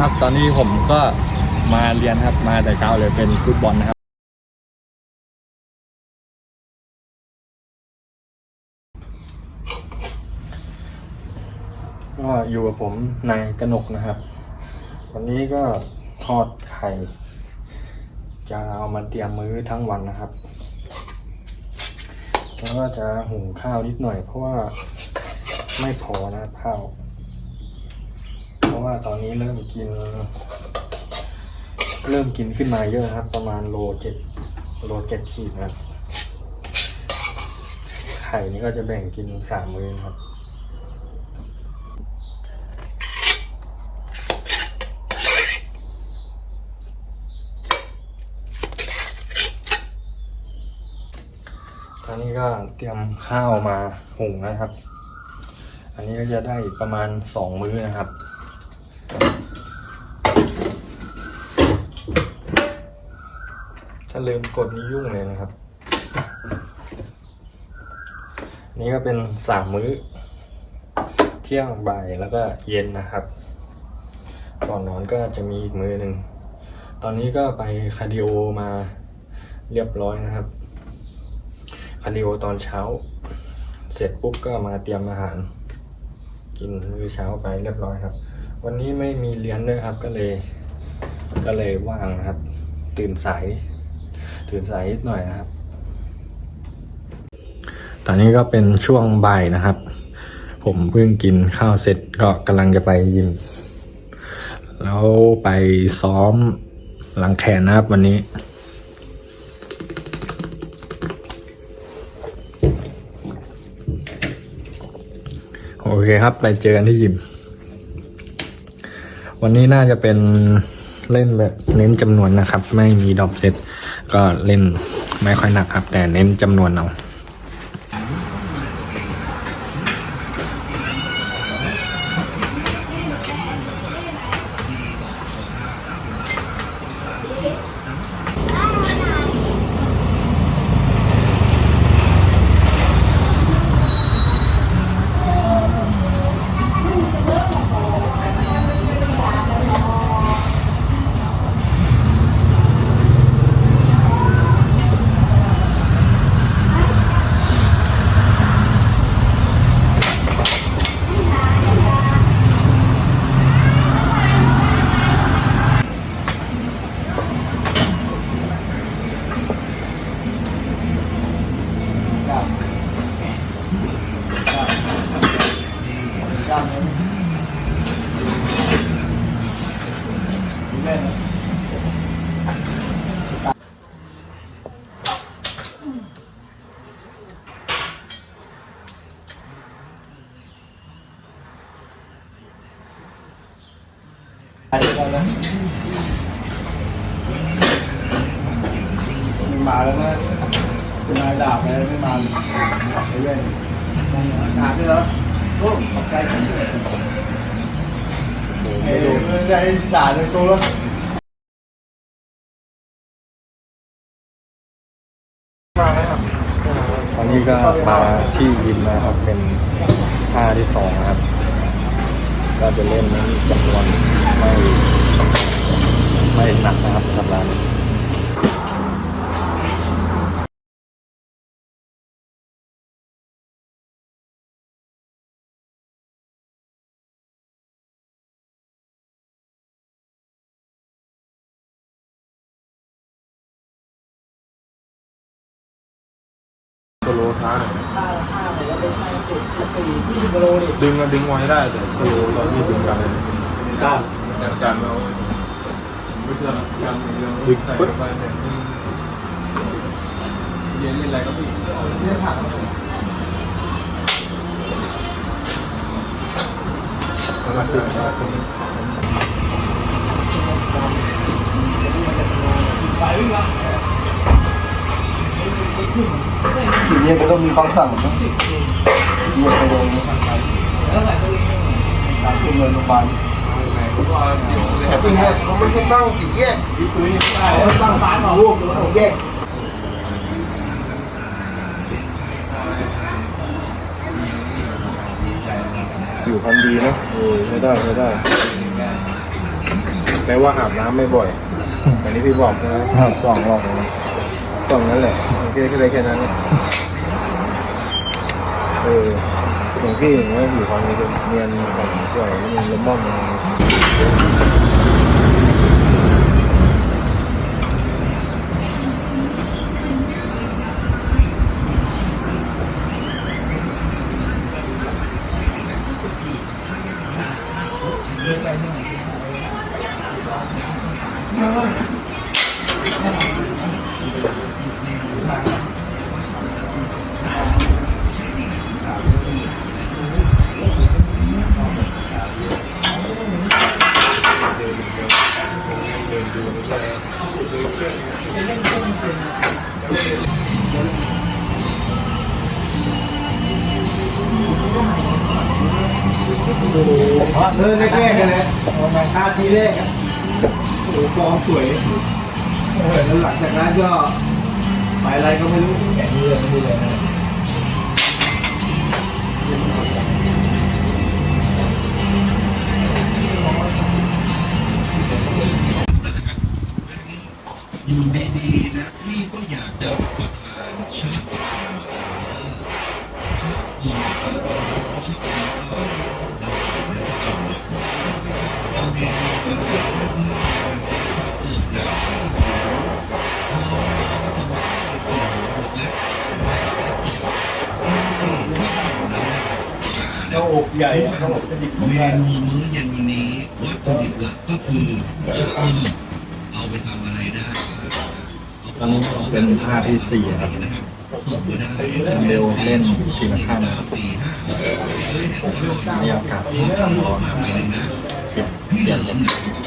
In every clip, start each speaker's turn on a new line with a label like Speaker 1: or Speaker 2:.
Speaker 1: นะครับ ตอนนี้ผมก็มาเรียนครับ มาแต่เช้าเลยเป็นฟุตบอลนะครับ ก็อยู่กับผมนายกนกนะครับ วันนี้ก็ทอดไข่จะเอามาเตรียมมื้อทั้งวันนะครับแล้วก็จะหุงข้าวนิดหน่อยเพราะว่าไม่พอนะข้าวเพราะว่าตอนนี้เริ่มกิน เริ่มกินขึ้นมาเยอะครับ ประมาณโลเจ็ดโลเจ็ดขีดนะไข่นี่ก็จะแบ่งกินสามมื้อนะครับตอนนี้ก็เตรียมข้าวมาหุงนะครับ อันนี้ก็จะได้ประมาณสองมื้อนะครับาลืมกดนี่ยุ่งเลยนะครับ นี่ก็เป็นสามมื้อ เที่ยงบ่ายแล้วก็เย็นนะครับ ก่อนนอนก็จะมีอีกมื้อหนึ่ง ตอนนี้ก็ไปคาร์ดิโอมาเรียบร้อยนะครับ คาร์ดิโอตอนเช้า เสร็จปุ๊บก็มาเตรียมอาหาร กินมื้อเช้าไปเรียบร้อยครับ วันนี้ไม่มีเรียนด้วยครับก็เลยก็เลยว่างนะครับ ตื่นสาย ตื่นสายนิดหน่อยนะครับ ตอนนี้ก็เป็นช่วงบ่ายนะครับ ผมเพิ่งกินข้าวเสร็จก็กำลังจะไปยิม แล้วไปซ้อมหลังแขนนะครับวันนี้โอเคครับ ไปเจอกันที่ยิม วันนี้น่าจะเป็นเล่นแบบเน้นจำนวนนะครับ ไม่มีดรอปเซต ก็เล่นไม่ค่อยหนักครับ แต่เน้นจำนวนเอา
Speaker 2: ไม่มาแล้วนะคุณนายด่าไปไม่มาไปเรื่อยด่าใช่เหรอโอ้ขอบใจผมเอ้ยไม่ได้ด่าในตัวแล้ว มาแล้วครับ
Speaker 1: ตอนนี้ก็มาที่ยิมนะครับ เป็นท่าที่สองนะครับ ก็จะเล่น เน้นจำนวไม่ไม่หนักนะครับสัปดาห์นี้
Speaker 2: สโลท้าหน่อยดึงมาดึงไว้ได้แต่สโลตอนที่ดึงกันเลย ได้อย่างการเราดึงปึ๊บเรียนเล่นอะไรก็พี่เรียนผักมาถึงตรงนี้
Speaker 3: ขี่เรียกก็ต้องมีความสั่งนะขี่เรียกไปโรงการขึ้นเงินโรงพยาบาล จริงเนี่ยเขาไม่ให้ตั้งสี่แยกเขาให้ตั้งรูปแล้วแยกอยู่พันดีนะเออไม่ได้ไม่ได้แม้ว่าอาบน้ำไม่บ่อย อันนี้พี่บอกนะครับสองรอบเลยตรงนั้นแหละแค่แค่แค่นั้นเนี่ยเออ หลวงพี่อย่างเงี้ยอยู่ความนี้เรียนแบบสวยเรียนละม่อมอะ ไรอย่างเงี้ย
Speaker 2: เดินแรกๆกันเลยท่าทีแรกโอ้โหฟองสวยแล้วหลังจากนั้นก็ไปอะไรก็ไม่รู้แกะนี่เลยไม่เลยนะ
Speaker 4: อยู่ดีๆนะพี่ก็อยากจะรับประทานชักชักยิงชักยิงก็
Speaker 2: หน้าอกใหญ่อะหน้าอกจะดิบ
Speaker 4: เมนูมื้อเย็นวันนี้วัตถุดิบหลักก็คือชักยิงเอาไปทำอะไรได้
Speaker 1: ตอนนี้เป็นท่าที่สี่ครับ
Speaker 4: นะครับ
Speaker 1: เร็วเล่นทีละข้าง
Speaker 4: สี่ห้า
Speaker 1: บรรยากาศที่ร้อน คิดเียน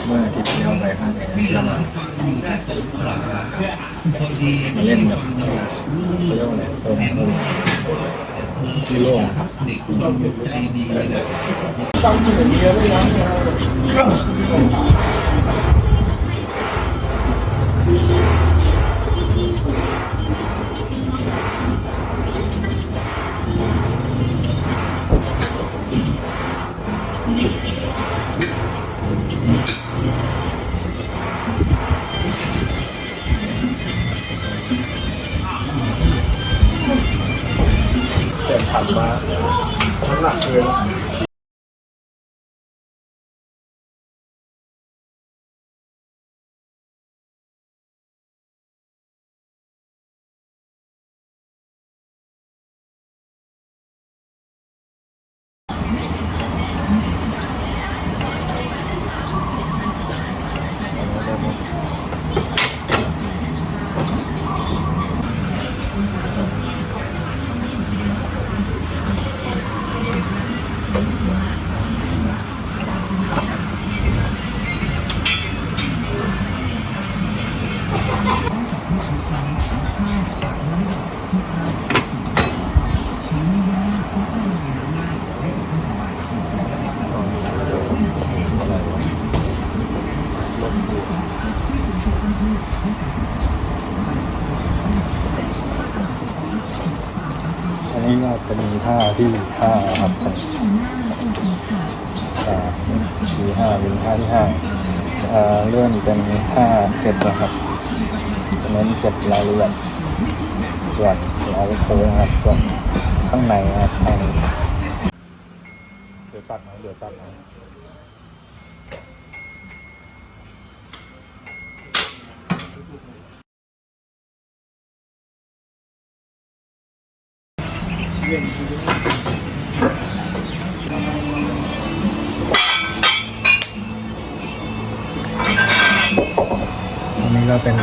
Speaker 1: เมื่อที่ที่แล้วไปข้างไหน
Speaker 4: พี่
Speaker 1: แล้ว
Speaker 4: หลา
Speaker 1: มา
Speaker 4: นฟังอยู่ที่สงขลาพอดี
Speaker 1: มาเล่นแบบเขาเรียกว่าอะไรโอ้โหที่โล่งครับ
Speaker 3: ต้องเดียวไม่ยั้งเลย
Speaker 1: นะ นมา
Speaker 3: ตัดเอาเดี๋ยวตัดเอา
Speaker 1: อันนี้ก็เป็น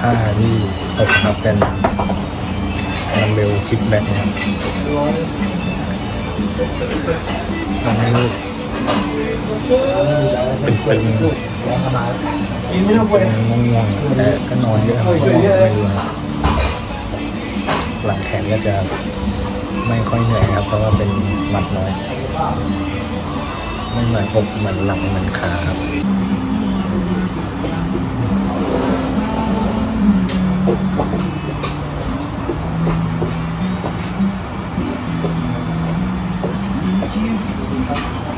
Speaker 1: ท่าที่หกครับเป็นดัมเบลคิกแบ็กนะครับ ทำให้ลูกตึงๆ
Speaker 2: นไม่ต้องไป
Speaker 1: เป็นง่วงๆแต่ก็นอนเยอะก็นอนไม่รู้ครับหลังแขนก็จะไม่ค่อยเหนื่อยครับ เพราะว่าเป็นหมัดน้อย ไม่เหมือนอกเหมือนหลังเหมือนขาครับ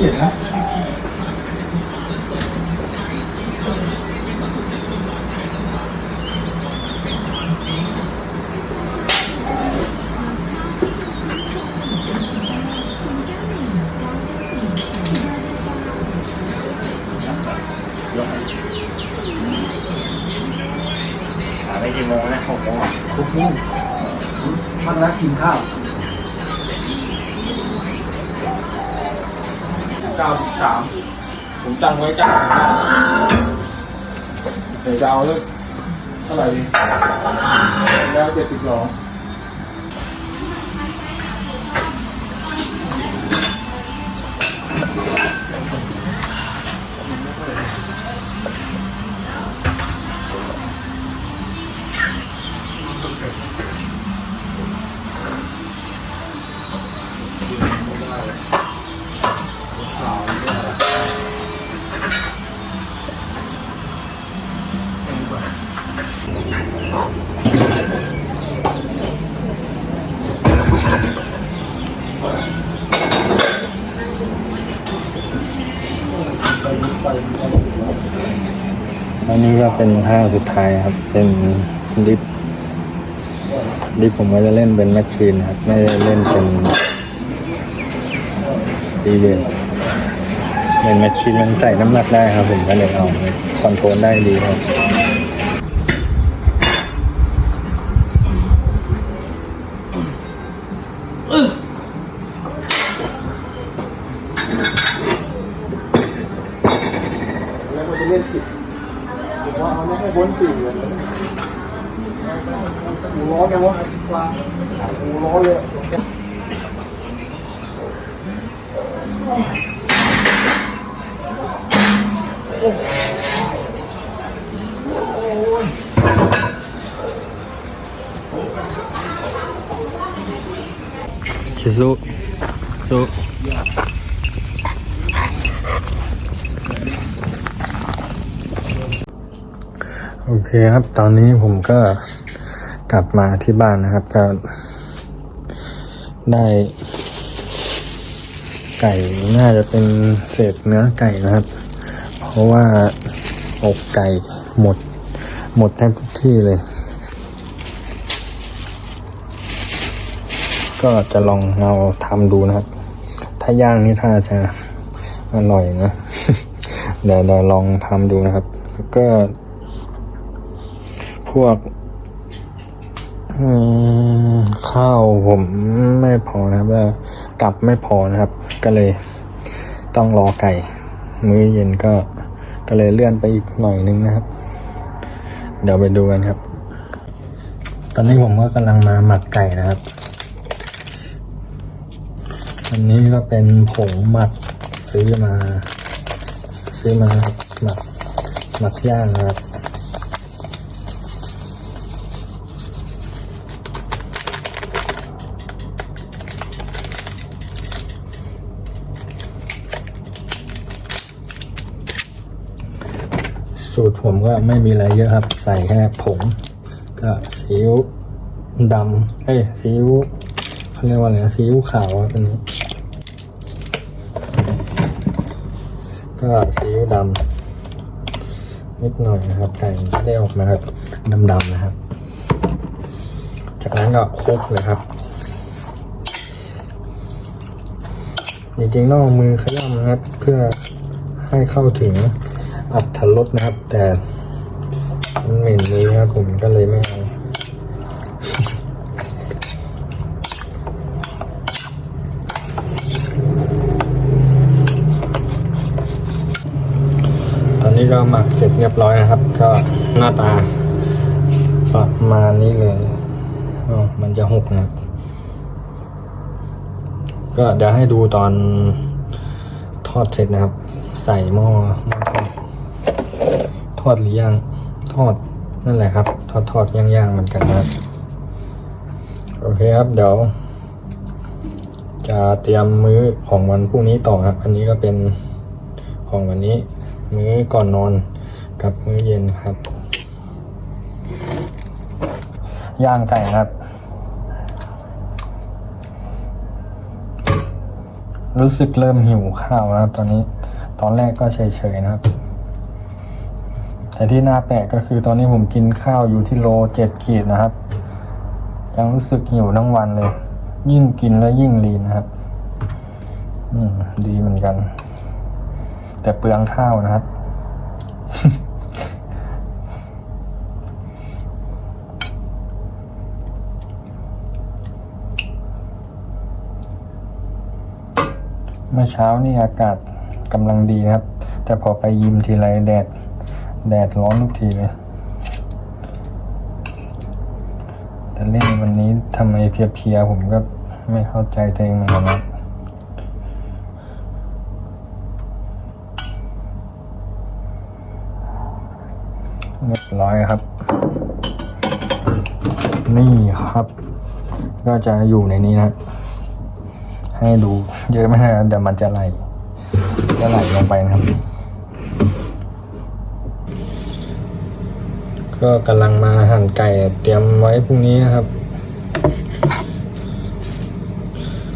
Speaker 2: เห็
Speaker 1: แเป็น
Speaker 2: ห้าง
Speaker 3: สุดท้า
Speaker 1: ยครับ เป็นลิฟลิฟต์ผมก็จะเล่นเป็นแมชชีนครับ ไม่ได้เล่นเป็นดีเดนเป็นแมชชีนมันใส่น้ำหนักได้ครับผมก็เลยเอาคอนโทรลได้ดีครับ
Speaker 3: แล้วก็จะเล่นสิบผมว่าเอาไม่ให้พ้นสี่เลยหูร้อนจังวะหูร้อนเลย
Speaker 1: ชิซุซุโอเคครับ ตอนนี้ผมก็กลับมาที่บ้านนะครับ ก็ได้ ไก่น่าจะเป็นเศษเนื้อไก่นะครับ เพราะว่าอกไก่หมด หมดแทบทุกที่เลย ก็จะลองเอาทำดูนะครับ ถ้าย่างนี่ถ้าจะอร่อยนะ เดี๋ยวเดี๋ยวลองทำดูนะครับ แล้วก็ พวกข้าวผมไม่พอนะครับแล้วกลับไม่พอนะครับ ก็เลยต้องรอไก่ มื้อเย็นก็ก็เลยเลื่อนไปอีกหน่อยนึงนะครับ เดี๋ยวไปดูกันครับ ตอนนี้ผมก็กำลังมาหมักไก่นะครับ อันนี้ก็เป็นผงหมักซื้อมา ซื้อมาครับหมักหมักย่างครับสูตรผมก็ไม่มีอะไรเยอะครับ ใส่แค่ผง ก็ซีอิ๊วดำเอ้ยซีอิ๊ว เขาเรียกว่าอะไรซีอิ๊วขาวครับอันนี้ ก็ซีอิ๊วดำนิดหน่อยนะครับไก่มันจะได้ออกมาแบบดำๆนะครับ จากนั้นก็คลุกเลยครับจริงๆต้องเอามือขย้ำนะครับ เพื่อให้เข้าถึงอัตรสนะครับ แต่มันเหม็นมือครับผมก็เลยไม่เอา ตอนนี้ก็หมัก เรียบร้อยนะครับ ก็หน้าตาประมาณนี้เลยอ๋อมันจะหกนะครับ ก็เดี๋ยวให้ดูตอนทอดเสร็จนะครับ ใส่หม้อหม้อทอดทอดหรือยังทอดนั่นแหละครับ ทอดทอดย่างย่างๆเหมือนกันนะโอเคครับ เดี๋ยว จะเตรียมมื้อของวันพรุ่งนี้ต่อครับ อันนี้ก็เป็นของวันนี้ มื้อก่อนนอน กับมื้อเย็นครับ ย่างไก่ครับ รู้สึกเริ่มหิวข้าวนะครับตอนนี้ตอนแรกก็เฉยๆนะครับ แต่ที่น่าแปลกก็คือตอนนี้ผมกินข้าวอยู่ที่โลเจ็ดขีดนะครับ ยังรู้สึกหิวทั้งวันเลย ยิ่งกินแล้วยิ่งลีนนะครับ อืม ดีเหมือนกัน แต่เปลืองข้าวนะครับ มื่อเช้านี่อากาศกำลังดีครับ แต่พอไปยิมทีไรแดด แดดร้อนทุกทีเลย แต่เล่นวันนี้ทำไมเพียๆผมก็ไม่เข้าใจตัวเองเหมือนกันนะเรียบร้อยครับ นี่ครับ ก็จะอยู่ในนี้นะ ให้ดูเยอะไม่ได้นะเดี๋ยวมันจะไหลจะไหลลงไปนะครับ ก็กำลังมาหั่นไก่เตรียมไว้พรุ่งนี้นะครับ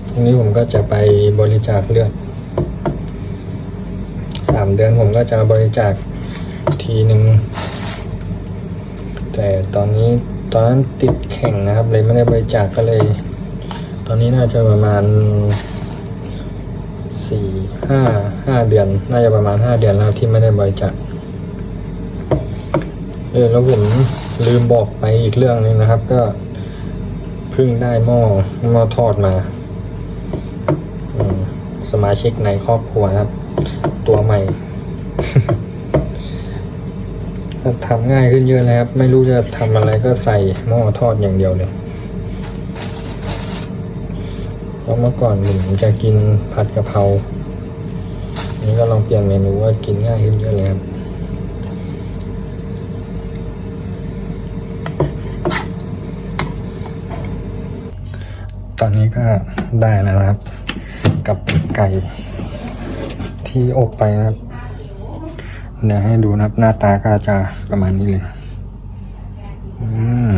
Speaker 1: พรุ่งนี้ผมก็จะไปบริจาคเลือดสามเดือนผมก็จะบริจาคทีหนึ่งแต่ตอนนี้ตอนนั้นติดแข่งนะครับ เลยไม่ได้บริจาคก็เลย ตอนนี้น่าจะประมาณสี่ห้าห้าเดือน น่าจะประมาณห้าเดือนแล้วที่ไม่ได้บริจาคเออแล้วผมลืมบอกไปอีกเรื่องนึงนะครับ ก็เพิ่งได้หม้อหม้อทอดมาสมาชิกในครอบครัวครับ ตัวใหม่ทำง่ายขึ้นเยอะเลยครับ ไม่รู้จะทำอะไรก็ใส่หม้อทอดอย่างเดียวเลย เพราะเมื่อก่อนผมจะกินผัดกะเพรา นี่ก็ลองเปลี่ยนเมนูว่ากินง่ายขึ้นเยอะเลยครับตอนนี้ก็ได้แล้วนะครับ กับไก่ที่อบไปนะครับ เดี๋ยวให้ดูนะครับหน้าตาก็จะประมาณนี้เลยอืม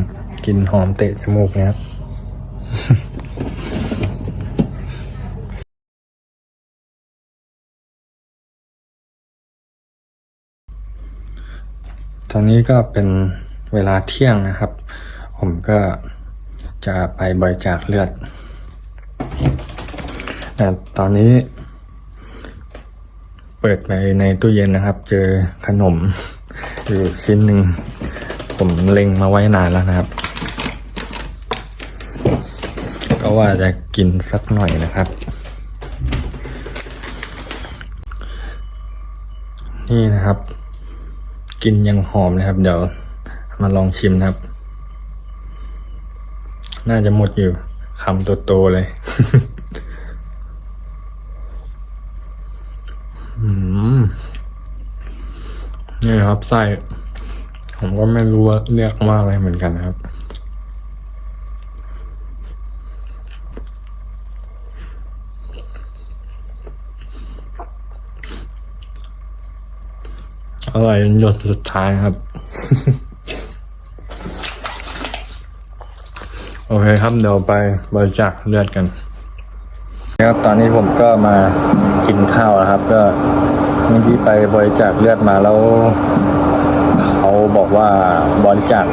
Speaker 1: กลินหอมเตะจมูกนะครับ ตอนนี้ก็เป็นเวลาเที่ยงนะครับ ผมก็จะไปบริจาคเลือดแต่ตอนนี้ เปิดไปในตู้เย็นนะครับ เจอขนมอยู่ชิ้นหนึ่ง ผมเล็งมาไว้นานแล้วนะครับ ก็ว่าจะกินสักหน่อยนะครับ นี่นะครับ กินยังหอมนะครับ เดี๋ยวมาลองชิมนะครับ น่าจะหมดอยู่คำโตๆเลยนี่ครับไส้ผมก็ไม่รู้ว่าเรียกว่าอะไรเหมือนกันนะครับ อร่อยจนหยดสุดท้ายครับ โอเคครับเดี๋ยวไปบริจาคเลือดกันครับตอนนี้ผมก็มากินข้าวแล้วครับ ก็เมื่อกี้ไปบริจาคเลือดมาแล้ว เขาบอกว่าบริจาค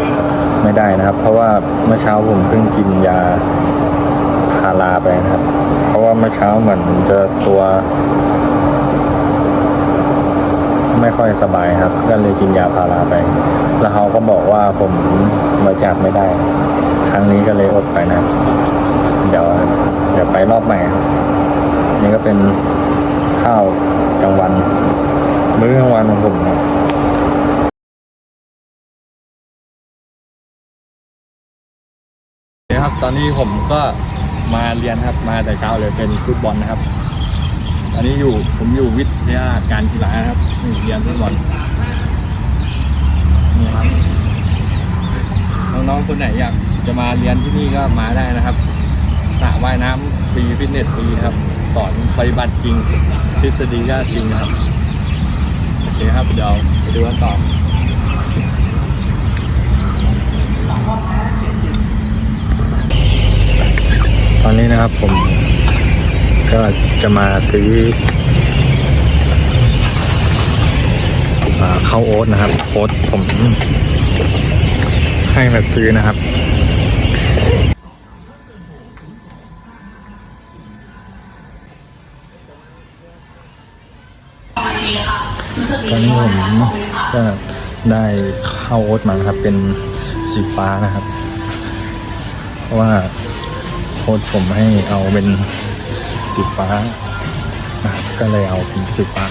Speaker 1: ไม่ได้นะครับ เพราะว่าเมื่อเช้าผมเพิ่งกินยาพาราไปนะครับ เพราะว่าเมื่อเช้าเหมือนจะตัว ไม่ค่อยสบายครับก็เลยกินยาพาราไป แล้วเขาก็บอกว่าผมบริจาคไม่ได้ ครั้งนี้ก็เลยอดไปนะ เดี๋ยวเดี๋ยวไปรอบใหม่ครับนี่ก็เป็นข้าวกลางวันมื้อกลางวันของผมนะครับตอนนี้ผมก็มาเรียนครับมาแต่เช้าเลยเป็นฟุตบอลนะครับ ตอนนี้อยู่ผมอยู่วิทยาการกีฬาครับนี่เรียนฟุตบอลนี่ครับน้องๆคนไหนอยากจะมาเรียนที่นี่ก็มาได้นะครับสระว่ายน้ำฟรีฟิตเนสฟรีครับ สอนปฏิบัติจริงทฤษฎีก็จริงนะครับโอเคครับเดี๋ยวไปดูกันต่อตอนนี้นะครับผม ก็จะมาซื้ออ่าข้าวโอ๊ตนะครับโอ๊ตผมให้มาซื้อนะครับตอนนี้ผมก็ได้ข้าวโอ๊ตมาครับ เป็นสีฟ้านะครับ เพราะว่าโค้ดผมให้เอาเป็น สีฟ้านะครับก็เลยเอาเป็นสีฟ้า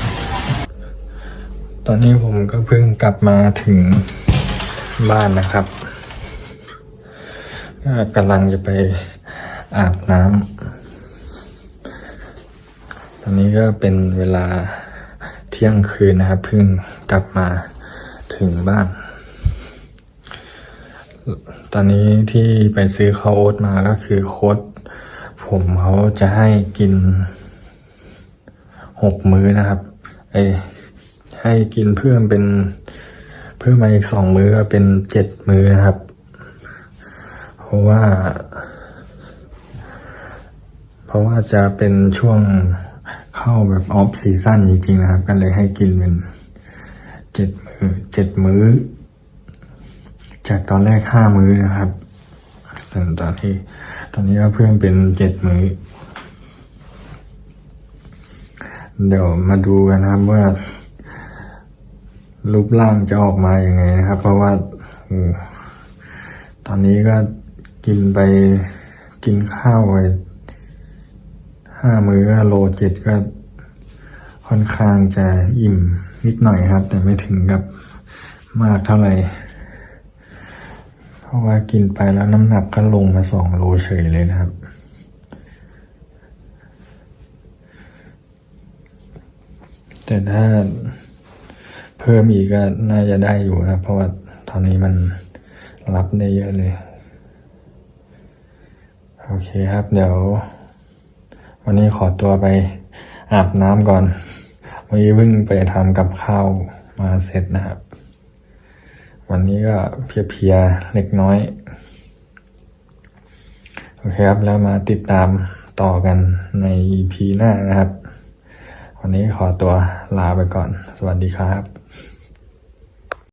Speaker 1: ตอนนี้ผมก็เพิ่งกลับมาถึงบ้านนะครับก็กำลังจะไปอาบน้ำตอนนี้ก็เป็นเวลาเที่ยงคืนนะครับ เพิ่งกลับมาถึงบ้าน ตอนนี้ที่ไปซื้อข้าวโอ๊ตมาก็คือโค้ด ผมเขาจะให้กินหกมื้อนะครับเอให้กินเพิ่มเป็นเพิ่มมาอีกสองมื้อก็เป็นเจ็ดมื้อนะครับ เพราะว่า เพราะว่าจะเป็นช่วงเข้าแบบออฟซีซั่นจริงๆนะครับ ก็เลยให้กินเป็นเจ็ดมื้อเจ็ดมื้อ จากตอนแรกห้ามื้อนะครับ แต่ตอนที่ ตอนนี้ก็เพิ่มเป็นเจ็ดมื้อเดี๋ยวมาดูกันนะครับว่า รูปร่างจะออกมาอย่างไงนะครับ เพราะว่าอตอนนี้ก็กินไปกินข้าวไปห้ามื้อโลเจ็ดก็ค่อนข้างจะอิ่มนิดหน่อยครับ แต่ไม่ถึงกับมากเท่าไหร่ ราะว่ากินไปแล้วน้ำหนักก็ลงมาสองโลเฉยเลยนะครับ แต่ถ้าเพิ่มอีกก็น่าจะได้อยู่ครับเพราะว่าตอนนี้มันรับได้เยอะเลย โอเคครับ เดี๋ยว วันนี้ขอตัวไปอาบน้ำก่อนวันนี้เพิ่งไปทำกับข้าวมาเสร็จนะครับ วันนี้ก็เพียๆเล็กน้อย โอเคครับ แล้วมาติดตามต่อกันใน EP หน้านะครับ วันนี้ขอตัวลาไปก่อน สวัสดีครับ